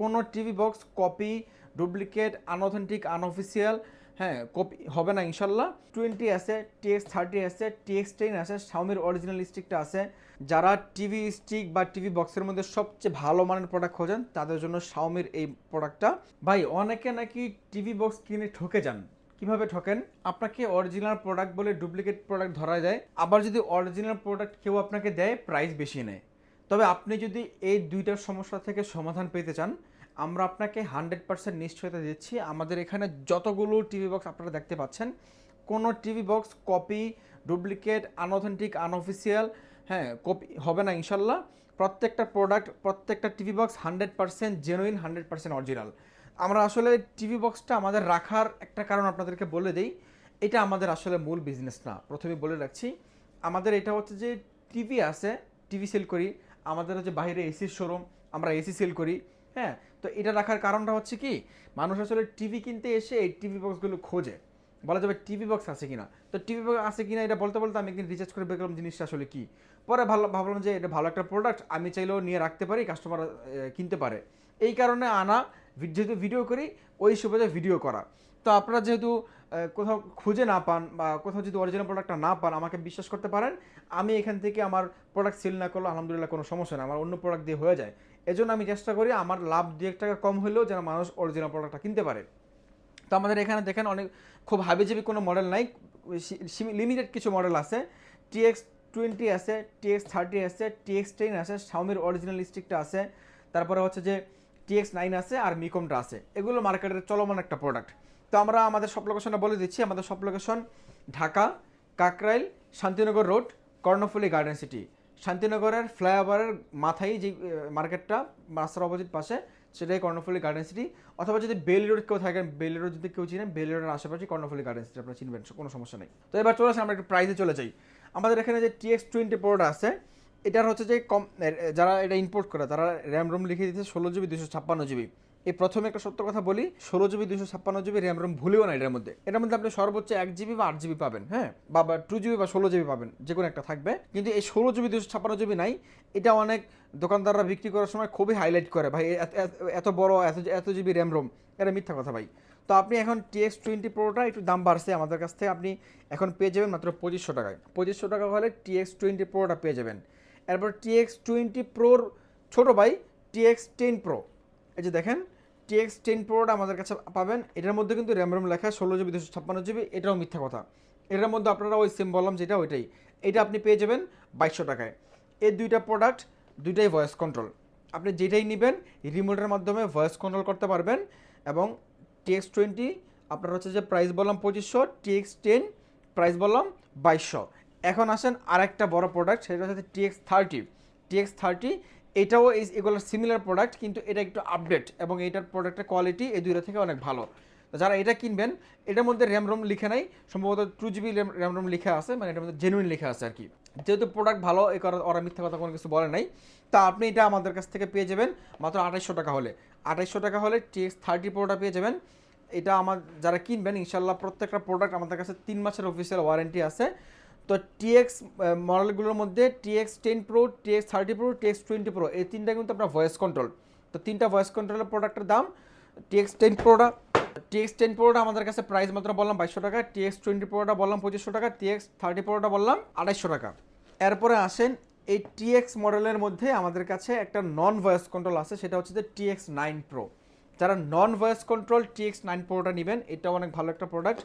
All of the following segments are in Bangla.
কোনো TV box copy duplicate unauthentic unofficial হ্যাঁ কপি হবে না ইনশাল্লাহ। টোয়েন্টি আছে টিএক্স থার্টি আছে টিএক্স টেন আছে শাওমির অরিজিনাল স্টিকটা আছে। যারা টিভি স্টিক বা টিভি বক্সের মধ্যে সবচেয়ে ভালো মানের প্রোডাক্ট খোঁজেন, তাদের জন্য শাওমির এই প্রোডাক্টটা ভাই, অনেকে নাকি টিভি বক্স কিনে ঠকে যান। কীভাবে ঠকেন? আপনাকে অরিজিনাল প্রোডাক্ট বলে ডুপ্লিকেট প্রোডাক্ট ধরা যায় আবার যদি অরিজিনাল প্রোডাক্ট কেউ আপনাকে দেয় প্রাইস বেশি নেয়। তবে আপনি যদি এই দুইটার সমস্যা থেকে সমাধান পেতে চান আমরা আপনাকে হান্ড্রেড পার্সেন্ট নিশ্চয়তা দিচ্ছি। আমাদের এখানে যতগুলো টিভি বক্স আপনারা দেখতে পাচ্ছেন, কোনো TV box copy, duplicate, unauthentic, unofficial হ্যাঁ কপি হবে না ইনশাল্লাহ। প্রত্যেকটা প্রোডাক্ট, প্রত্যেকটা TV box hundred percent genuine hundred percent original আমরা আসলে টিভি বক্সটা আমাদের রাখার একটা কারণ আপনাদেরকে বলে দিই, এটা আমাদের আসলে মূল বিজনেস না। প্রথমে বলে রাখছি, আমাদের এটা হচ্ছে যে টিভি আছে, টিভি সেল করি, আমাদের হচ্ছে বাইরে এসির শোরুম আমরা এসি সেল করি। হ্যাঁ তো এটা রাখার কারণটা হচ্ছে কি, মানুষ আসলে টিভি কিনতে এসে এই টিভি বক্সগুলো খোঁজে। বলা যাবে টিভি বক্স আছে কিনা। তো টিভি বক্স আছে কিনা এটা বলতে বলতে আমি একদিন রিচার্জ করে দেখলাম জিনিসটা আসলে কি। পরে ভালো, ভাবলাম যে এটা ভালো একটা প্রোডাক্ট আমি চাইলেও নিয়ে রাখতে পারি কাস্টমার কিনতে পারে। এই কারণে আনা যেহেতু ভিডিও করি, ওই সুবাদে ভিডিও করা। তো আপনারা যেহেতু কোথাও খুঁজে না পান বা কোথাও যদি অরিজিনাল প্রোডাক্টটা না পান, আমাকে বিশ্বাস করতে পারেন। আমি এখান থেকে আমার প্রোডাক্ট সেল না করলে আলহামদুলিল্লাহ কোনো সমস্যা না আমার অন্য প্রোডাক্ট দিয়ে হয়ে যায়। এজন্য আমি চেষ্টা করি আমার লাভ দু এক টাকা কম হলেও যেন মানুষ অরিজিনাল প্রোডাক্টটা কিনতে পারে। তো আমাদের এখানে দেখেন অনেক খুব হাবিজাবি কোনো মডেল নাই লিমিটেড কিছু মডেল আছে। টিএক্স টোয়েন্টি আছে টিএক্স থার্টি আছে টিএক্স টেন আছে শাওমির অরিজিনাল স্টিকটা আছে। তারপরে হচ্ছে যে টিএক্স নাইন আছে আর মিকমটা আছে। এগুলো মার্কেটের চলমান একটা প্রোডাক্ট তো আমরা আমাদের সব লোকেশনটা বলে দিচ্ছি। আমাদের সব location Dhaka, Kakrail, Shantinagar road Karnaphuli garden city শান্তিনগরের ফ্লাইওভারের মাথায় যে মার্কেটটা, রাস্তার অপোজিট পাশে, সেটাই কর্ণফুলি গার্ডেন সিটি। অথবা যদি বেলি রোড কেউ থাকেন বেল রোড যদি কেউ চিনেন বেলি রোডের আশেপাশে কর্ণফুলি গার্ডেন সিটি আপনারা চিনবেন, কোনো সমস্যা নেই। তো এবার চলে আসে আমরা একটু প্রাইসে চলে যাই। আমাদের এখানে যে টিএক্স টোয়েন্টি প্রোডাক্ট আছে, এটার হচ্ছে যে কম যারা এটা ইম্পোর্ট করে, তারা র্যাম রোম লিখে দিচ্ছে ষোলো জিবি দুশো ছাপ্পান্ন জিবি এই প্রথমে একটা সত্য কথা বলি, ষোলো জিবি দুশো ছাপ্পান্ন জিবি র্যাম রোম ভুলেও না এটার মধ্যে। এটার মধ্যে আপনি সর্বোচ্চ এক জিবি বা আট জিবি পাবেন হ্যাঁ? বা টু জিবি বা ষোলো জিবি পাবেন, যে কোনো একটা থাকবে। কিন্তু এই ষোলো জিবি দুশো ছাপ্পান্ন জিবি নাই, এটা অনেক দোকানদাররা বিক্রি করার সময় খুবই হাইলাইট করে, ভাই এত- বড়, এত এত জিবি র্যাম রোম এটা মিথ্যা কথা, ভাই। তো আপনি এখন টিএক্স টোয়েন্টি প্রোটা একটু দাম বাড়ছে আমাদের কাছ থেকে, আপনি এখন পেয়ে যাবেন মাত্র পঁচিশশো টাকায়। পঁচিশশো টাকা হলে টিএক্স টোয়েন্টি প্রোটা পেয়ে যাবেন। এরপর টিএক্স টোয়েন্টি প্রোর ছোটো ভাই টিএক্স টেন প্রো এই যে দেখেন টিএক্স টেন প্রোটা আমাদের কাছে পাবেন। এটার মধ্যে কিন্তু র্যাম রোম লেখা, ষোলো জিবি দুশো ছাপ্পান্ন জিবি এটাও মিথ্যা কথা। এটার মধ্যে আপনারা ওই সেম বললাম, যেটা ওইটাই। এটা আপনি পেয়ে যাবেন বাইশশো টাকায়। এই দুইটা প্রোডাক্ট দুইটাই ভয়েস কন্ট্রোল আপনি যেটাই নেবেন রিমোটের মাধ্যমে ভয়েস কন্ট্রোল করতে পারবেন এবং টিএক্স টোয়েন্টি আপনার হচ্ছে যে প্রাইস বললাম পঁচিশশো টিএক্স টেন প্রাইস বললাম বাইশশো। এখন আসেন আরেকটা বড় প্রোডাক্ট সেটা হচ্ছে টিএক্স থার্টি টিএক্স থার্টি এটাও এই সিমিলার প্রোডাক্ট কিন্তু এটা একটু আপডেট এবং এটার প্রোডাক্টের কোয়ালিটি এই দুইটা থেকে অনেক ভালো। যারা এটা কিনবেন, এটার মধ্যে র্যাম রোম লিখে নাই, সম্ভবত টু জিবি র্যাম রোম লেখা আছে মানে এটার মধ্যে জেনুইন লেখা আছে আর কি। যেহেতু প্রোডাক্ট ভালো এই করার ওরা মিথ্যা কথা কোনো কিছু বলে নাই। তা আপনি এটা আমাদের কাছ থেকে পেয়ে যাবেন, মাত্র আঠাইশশো টাকা হলে। আঠাইশশো টাকা হলে টিএক্স থার্টি প্রোটা পেয়ে যাবেন। এটা আমার, যারা কিনবেন ইনশাল্লাহ প্রত্যেকটা প্রোডাক্ট আমাদের কাছে তিন মাসের অফিসিয়াল ওয়ারেন্টি আছে। তো টিএক্স মডেলগুলোর মধ্যে TX ten pro TX thirty pro TX twenty pro এই তিনটা কিন্তু আপনার ভয়েস কন্ট্রোল তো তিনটা ভয়েস কন্ট্রোলের প্রোডাক্টের দাম টিএক্স টেন প্রোটা টিএক্স টেন প্রোটা আমাদের কাছে প্রাইস মাত্র বললাম বাইশশো টাকা টিএক্স টোয়েন্টি প্রোটা বললাম পঁচিশশো টাকা টিএক্স থার্টি প্রোটা বললাম আড়াইশো টাকা এরপরে আসেন এই টিএক্স মডেলের মধ্যে আমাদের কাছে একটা নন ভয়েস কন্ট্রোল আছে সেটা হচ্ছে যে টিএক্স নাইন প্রো যারা non voice control TX nine প্রোটা নেবেন এটা অনেক ভালো একটা প্রোডাক্ট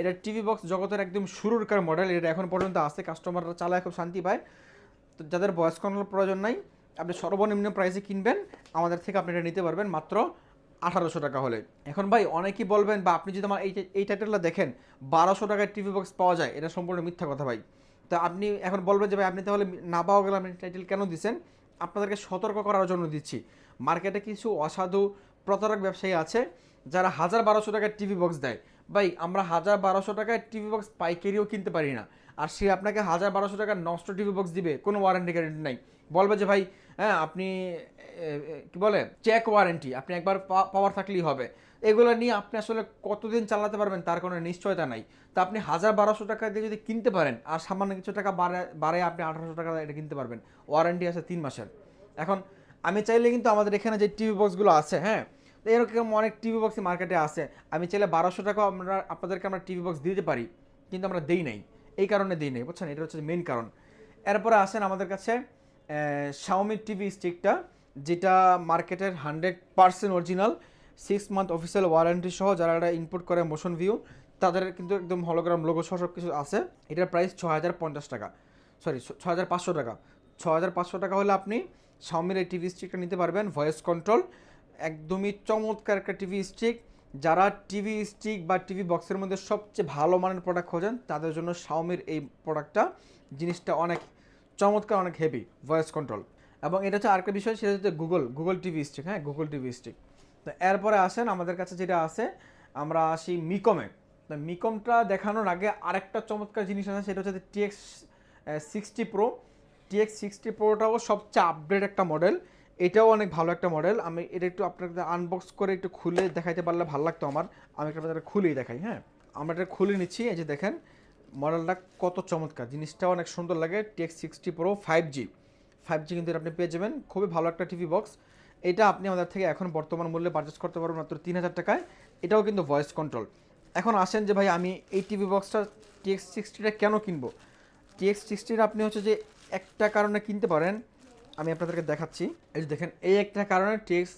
এটা টিভি বক্স জগতের একদম শুরুরকার মডেল এটা এখন পর্যন্ত আছে কাস্টমাররা চালায় খুব শান্তি পায়। তো যাদের ভয়েস কন্ট্রোল প্রয়োজন নাই, আপনি সর্বনিম্ন প্রাইসে কিনবেন, আমাদের থেকে আপনি এটা নিতে পারবেন মাত্র আঠারোশো টাকা হলে। এখন ভাই, অনেকেই বলবেন, বা আপনি যদি আমার এই এই টাইটেলটা দেখেন, বারোশো টাকায় টিভি বক্স পাওয়া যায়, এটা সম্পূর্ণ মিথ্যা কথা ভাই। তো আপনি এখন বলবেন যে ভাই, আপনি তাহলে না পাওয়া গেলে আপনি টাইটেল কেন দিচ্ছেন? আপনাদেরকে সতর্ক করার জন্য দিচ্ছি। মার্কেটে কিছু অসাধু প্রতারক ব্যবসায়ী আছে, যারা হাজার বারোশো টাকার টিভি বক্স দেয়। ভাই, আমরা হাজার বারোশো টাকায় টিভি বক্স পাইকারিও কিনতে পারি না। আর সে আপনাকে হাজার বারোশো টাকার নষ্ট টিভি বক্স দিবে, কোনো ওয়ারেন্টি গ্যারেন্টি নাই। বলবে যে, ভাই হ্যাঁ আপনি কি বলে চেক ওয়ারেন্টি আপনি একবার পাওয়ার থাকলেই হবে। এগুলো নিয়ে আপনি আসলে কতদিন চালাতে পারবেন তার কোনো নিশ্চয়তা নাই। তা আপনি হাজার বারোশো টাকা দিয়ে যদি কিনতে পারেন, আর সামান্য কিছু টাকা বাড়ে বাড়ে আপনি আঠারোশো টাকা এটা কিনতে পারবেন। ওয়ারেন্টি আছে তিন মাসের। এখন, আমি চাইলে কিন্তু আমাদের এখানে যে টিভি বক্সগুলো আছে হ্যাঁ তো এরকম অনেক টিভি বক্সই মার্কেটে আছে। আমি চাইলে বারোশো টাকা আমরা, আপনাদেরকে আমরা টিভি বক্স দিতে পারি, কিন্তু আমরা দেই নাই। এই কারণে দিই নাই, বুঝছেন? এটা হচ্ছে মেন কারণ। এরপরে আসেন আমাদের কাছে শাওমি টিভি স্টিকটা যেটা মার্কেটের hundred percent original six month official warranty সহ যারা এটা ইনপুট করে মোশন ভিউ তাদের কিন্তু একদম হলোগ্রাম লোগো সহ সব কিছু আছে। এটার প্রাইস ছ হাজার পঞ্চাশ টাকা। সরি ছ হাজার পাঁচশো টাকা। ছ হাজার পাঁচশো টাকা হলে আপনি শাওমির এই টিভি স্টিকটা নিতে পারবেন ভয়েস কন্ট্রোল একদমই চমৎকার একটা টিভি স্টিক যারা টিভি স্টিক বা টিভি বক্সের মধ্যে সবচেয়ে ভালো মানের প্রোডাক্ট খোঁজেন, তাদের জন্য শাওমির এই প্রোডাক্টটা জিনিসটা অনেক চমৎকার, অনেক হেভি ভয়েস কন্ট্রোল এবং এটা হচ্ছে আরেকটা বিষয়, সেটা হচ্ছে গুগল গুগল টিভি স্টিক হ্যাঁ গুগল টিভি স্টিক তো এরপরে আসেন, আমাদের কাছে যেটা আছে, আমরা আসি মিকমে তো মিকমটা দেখানোর আগে আরেকটা চমৎকার জিনিস আছে, সেটা হচ্ছে TX sixty pro TX sixty প্রোটাও সবচেয়ে আপডেট একটা মডেল এটাও অনেক ভালো একটা মডেল আমি এটা একটু আপনাদের আনবক্স করে একটু খুলে দেখাইতে পারলে ভালো লাগতো আমার। আমি একটা খুলেই দেখাই হ্যাঁ? আমরা এটা খুলে নিচ্ছি, এই যে দেখেন মডেলটা কত চমৎকার। জিনিসটা অনেক সুন্দর লাগে TX sixty pro five G five G কিন্তু আপনি পেয়ে যাবেন। খুবই ভালো একটা টিভি বক্স এটা আপনি আমাদের থেকে এখন বর্তমান মূল্যে পারচেস করতে পারবেন মাত্র তিন হাজার টাকায়। এটাও কিন্তু ভয়েস কন্ট্রোল এখন আসেন যে ভাই, আমি এই টিভি বক্সটা টিএক্স সিক্সটিটা কেন কিনবো? টিএক্স সিক্সটির আপনি হচ্ছে যে একটা কারণে কিনতে পারেন। আমি আপনাদেরকে দেখাচ্ছি। এই যে দেখেন, এই একটা কারণে টিএক্স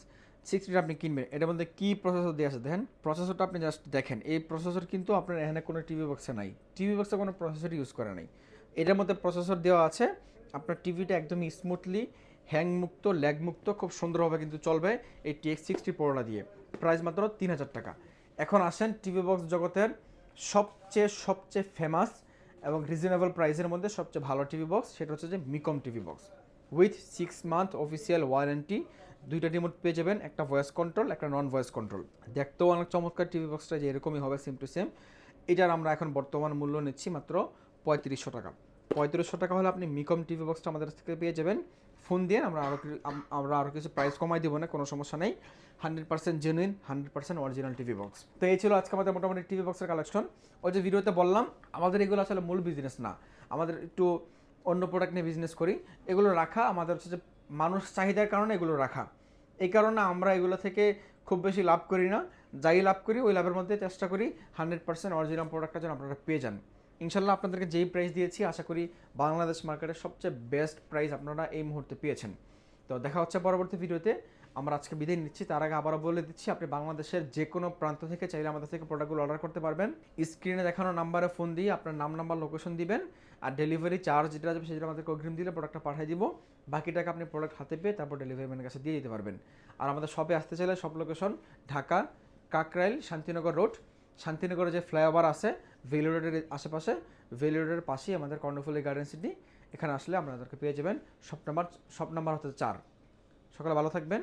সিক্সটিটা আপনি কিনবেন। এটার মধ্যে কী প্রসেসর দিয়ে আছে? দেখেন প্রসেসরটা আপনি জাস্ট দেখেন। এই প্রসেসর কিন্তু আপনার এখানে কোনো টিভি বক্সে নাই। টিভি বক্সে কোনো প্রসেসর ইউজ করা নাই। এটার মধ্যে প্রসেসর দেওয়া আছে। আপনার টিভিটা একদমই স্মুথলি হ্যাং মুক্ত ল্যাগ মুক্ত, খুব সুন্দরভাবে কিন্তু চলবে এই টিএক্স সিক্সটি প্রোটা দিয়ে। প্রাইস মাত্র তিন হাজার টাকা। এখন আসেন টিভি বক্স জগতের সবচেয়ে সবচেয়ে ফেমাস এবং রিজনেবল প্রাইসের মধ্যে সবচেয়ে ভালো টিভি বক্স সেটা হচ্ছে যে মিকম TV box with six month official warranty, দুইটা রিমোট পেয়ে যাবেন, একটা ভয়েস কন্ট্রোল, একটা নন ভয়েস কন্ট্রোল। দেখতেও অনেক চমৎকার টিভি বক্সটা যে এরকমই হবে সেম টু সেম এটার আমরা এখন বর্তমান মূল্য নিচ্ছি মাত্র পঁয়ত্রিশশো টাকা। পঁয়ত্রিশশো টাকা হলে আপনি মিকম টিভি বক্সটা আমাদের থেকে পেয়ে যাবেন। ফোন দিয়ে আমরা আরও আমরা আরও কিছু প্রাইস কমাই দেবো না, কোনো সমস্যা নেই। Hundred percent genuine hundred percent original TV box. তো এই ছিল আজকে আমাদের মোটামুটি টিভি বক্সের কালেকশন ওই যে ভিডিওতে বললাম, আমাদের এগুলো আসলে মূল বিজনেস না। আমাদের একটু অন্য প্রোডাক্ট নিয়ে বিজনেস করি, এগুলো রাখা আমাদের হচ্ছে যে মানুষ চাহিদার কারণে এগুলো রাখা। এই কারণে আমরা এগুলো থেকে খুব বেশি লাভ করি না। যাই লাভ করি, ওই লাভের মধ্যে চেষ্টা করি হান্ড্রেড পার্সেন্ট অরিজিনাল প্রোডাক্টটা যেন আপনারা পেয়ে যান। ইনশাল্লাহ আপনাদেরকে যেই প্রাইস দিয়েছি, আশা করি বাংলাদেশ মার্কেটের সবচেয়ে বেস্ট প্রাইস আপনারা এই মুহূর্তে পেয়েছেন। তো দেখা হচ্ছে পরবর্তী ভিডিওতে আমরা আজকে বিদায় নিচ্ছি। তার আগে আবারও বলে দিচ্ছি, আপনি বাংলাদেশের যে কোনো প্রান্ত থেকে চাইলে আমাদের থেকে প্রোডাক্টগুলো অর্ডার করতে পারবেন। স্ক্রিনে দেখানো নাম্বারে ফোন দিয়ে আপনার নাম নাম্বার লোকেশন দিবেন আর ডেলিভারি চার্জ যেটা যাবে সেটা আমাদেরকে অগ্রিম দিলে প্রোডাক্টটা পাঠিয়ে দিব। বাকি টাকা আপনি প্রোডাক্ট হাতে পেয়ে তারপর ডেলিভারি ম্যানের কাছে দিয়ে দিতে পারবেন। আর আমাদের শপে আসতে চাইলে সব লোকেশন ঢাকা, কাকরাইল, শান্তিনগর রোড শান্তিনগরে যে ফ্লাইওভার আছে ভেলি রোডের আশেপাশে ভেলি রোডের পাশেই আমাদের কর্ণফুলি গার্ডেন সিটি এখানে আসলে আপনাদেরকে পেয়ে যাবেন। সব নাম্বার সব নাম্বার হচ্ছে চার। সকালে ভালো থাকবেন।